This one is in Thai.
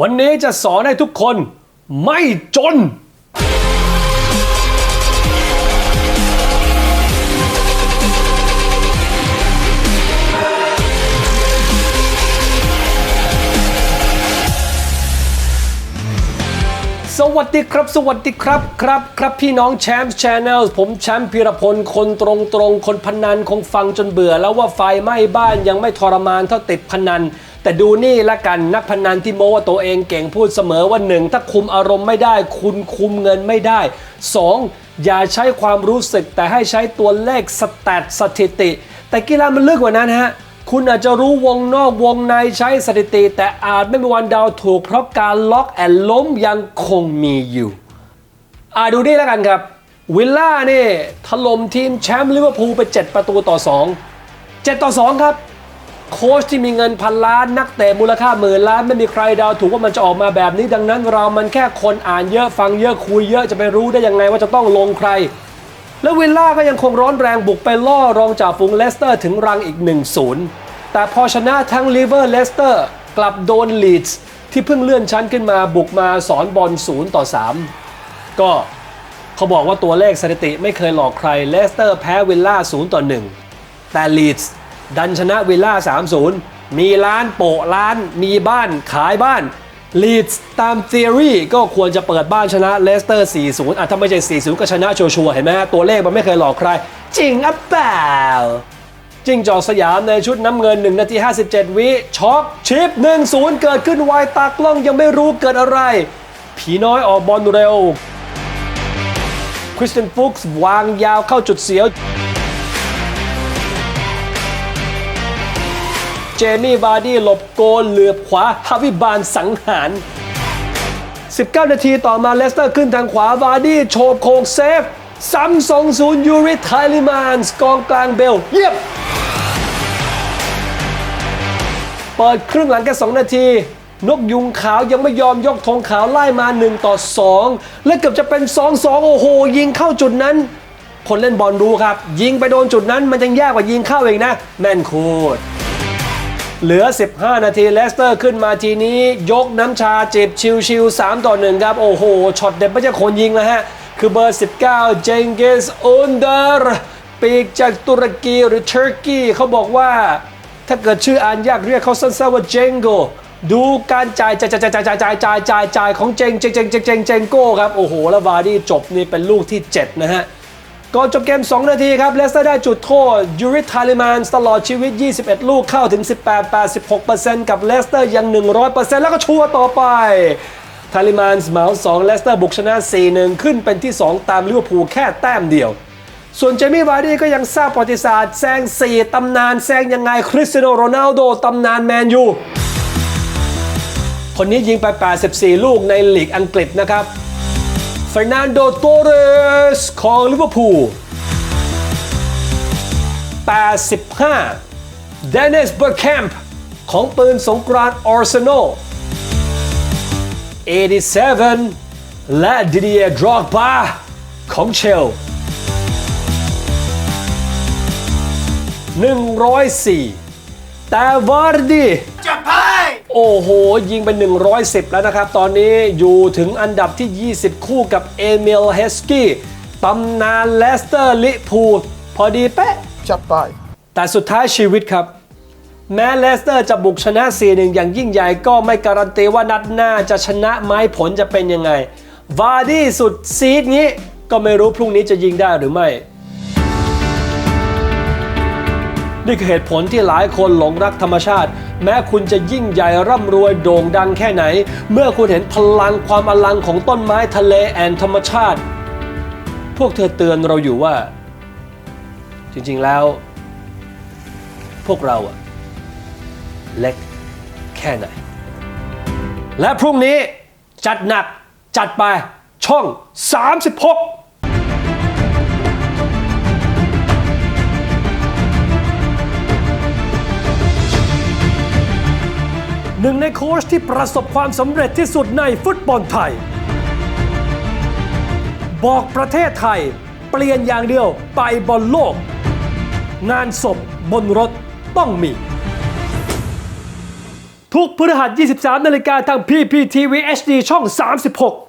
วันนี้จะสอนให้ทุกคนไม่จน สวัสดีครับ สวัสดีครับครับ ครับพี่น้องแชมป์ชาแนลผมแชมป์พีรพล คนตรงตรงคนพนันคงฟังจนเบื่อ แล้วว่าไฟไหม้บ้านยังไม่ทรมานเท่าติดพนัน แต่ดูนี่ละกันนักพนันที่โม้ว่าตัวเองเก่งพูดเสมอว่าหนึ่งถ้าคุมอารมณ์ไม่ได้ คุณคุมเงินไม่ได้ 2. อย่าใช้ความรู้สึกแต่ให้ใช้ตัวเลขสแตทสถิติ แต่กีฬามันลึกกว่านั้นฮะคุณอาจจะรู้วงนอกวงในใช้สถิติ แต่อาจไม่มีวันเดาวถูกเพราะการล็อกแอนล้มยังคงมีอยู่ อ่าดูนี่แล้วกันครับ วิลล่านี่ถล่มทีมแชมป์ลิเวอร์พูลไป 7 ประตูต่อ 2 7 ต่อ 2 ครับ โค้ชที่มีเงินพันล้านนักเตะมูลค่าหมื่นล้านไม่มีใครเดาถูกว่ามันจะออกมาแบบนี้ ดังนั้นเรามันแค่คนอ่านเยอะฟังเยอะคุยเยอะจะไปรู้ได้ยังไงว่าจะต้องลงใคร แล้ววิลล่าก็ยังคงร้อนแรงบุกไปล่อรองจ่าฝูงเลสเตอร์ถึงรังอีก 1-0 แต่พอชนะทั้งลิเวอร์เลสเตอร์กลับโดนลีดส์ที่เพิ่งเลื่อนชั้นขึ้นมาบุกมาสอนบอล0ต่อ3ก็เขาบอกว่าตัวเลขสถิติไม่เคยหลอกใครเลสเตอร์แพ้วิลล่า0ต่อ1แต่ลีดส์ ดันชนะวิลล่า 3-0 มีร้านโปะร้าน มีบ้านขายบ้านลีดส์ตาม theory ก็ควรจะเปิดบ้านชนะเลสเตอร์ 4-0 อะถ้าไม่ใช่ 4-0 ก็ชนะชัวร์ๆเห็นไหมฮะตัวเลขมันไม่เคยหลอกใคร จริงอะเปล่าจิ้งจอกสยามในชุดน้ำเงิน 1 นาที 57 วิช็อกชิป 1-0 เกิดขึ้นไวตากล้องยังไม่รู้เกิดอะไร ผีน้อยออกบอลเร็วคริสเตนฟุกส์วางยาวเข้าจุดเสียว เจมี่บาร์ดี้หลบโกลเหลือบขวาฮาวิบานสังหาร 19 นาทีต่อมาเลสเตอร์ขึ้นทางขวาวาร์ดี้โฉบโคงเซฟ ซ้ำ2-0ยูริไทลิมานส์กองกลางเบล เยียบเปิดครึ่งหลังแค่ 2 นาที นกยุงขาวยังไม่ยอมยกธงขาวไล่มา 1 ต่อ 2 และเกือบจะเป็น 2-2 โอ้โห ยิงเข้าจุดนั้น คนเล่นบอลรู้ครับ ยิงไปโดนจุดนั้นมันยังยากกว่ายิงเข้าเองนะ แม่นโคตร เหลือ 15 นาทีเลสเตอร์ขึ้นมาทีนี้ ยกน้ำชาจิบชิวๆ3ต่อ1ครับ โอ้โหช็อตเด็ดไม่ใช่คนยิงแล้วฮะ คือเบอร์ 19 เจงกิสอุนเดอร์ปีกจากตุรกีหรือเทอร์กีเขาบอกว่า ถ้าเกิดชื่ออ่านยากเรียกเขาสั้นๆว่าเจงโกดูการจ่ายจ่ายจ่ายจ่ายจ่ายจ่ายจ่ายจ่ายของเจงเจงเจงเจงเจงเจงโก้ครับ โอ้โห แล้ววาร์ดี้จบนี่เป็นลูกที่ 7 นะฮะ ก่อนจบเกม 2 นาทีครับเลสเตอร์ได้จุดโทษยูริทาลิมานตลอดชีวิต 21 ลูกเข้าถึง 18-86%กับเลสเตอร์ยัง 100%แล้วก็ชัวร์ต่อไปทาลิมานเหมา2เลสเตอร์บุกชนะ 4-1 ขึ้นเป็นที่ 2 ตามลิเวอร์พูลแค่แต้มเดียว ส่วนเจมี่วาร์ดี้ก็ยังสร้างประวัติศาสตร์แซง 4 ตำนานแซงยังไงคริสเตียโนโรนัลโดตำนานแมนยูคนนี้ยิงไป 84 ลูกในลีกอังกฤษนะครับ ฟรนันโดโตเรสของลิเวอร์พูล 85 เดนิสเบอร์แคมป์ของปืนสงกรานต์อาร์เซนอล 87 และดิเดียดรอกบาของเชล 104 แต่วาร์ดี โอ้โห ยิงเป็น 110 แล้วนะครับ ตอนนี้อยู่ถึงอันดับที่ 20 คู่กับเอมิลเฮสกี้ตำนานเลสเตอร์ลิพูลพอดีเป๊ะจัดไป แต่สุดท้ายชีวิตครับ แม้เลสเตอร์จะบุกชนะ 4-1 อย่างยิ่งใหญ่ก็ไม่การันตีว่านัดหน้าจะชนะไหมผลจะเป็นยังไง วาร์ดี้สุดซีดงี้ก็ไม่รู้พรุ่งนี้จะยิงได้หรือไม่ นี่คือเหตุผลที่หลายคนหลงรักธรรมชาติ แม้คุณจะยิ่งใหญ่ร่ำรวยโด่งดังแค่ไหน เมื่อคุณเห็นพลังความอลังของต้นไม้ทะเลแอนธรรมชาติ พวกเธอเตือนเราอยู่ว่า จริงๆแล้ว พวกเราอะเล็กแค่ไหน และพรุ่งนี้จัดหนักจัดไปช่อง 36 นึ่งในโค้ชที่ประสบความสำเร็จที่สุดในฟุตบอลไทย บอกประเทศไทย เปลี่ยนอย่างเดียวไปบอลโลก งานศพบนรถต้องมี ทุกพฤหัส 23 นาฬิกาทาง PPTV HD ช่อง 36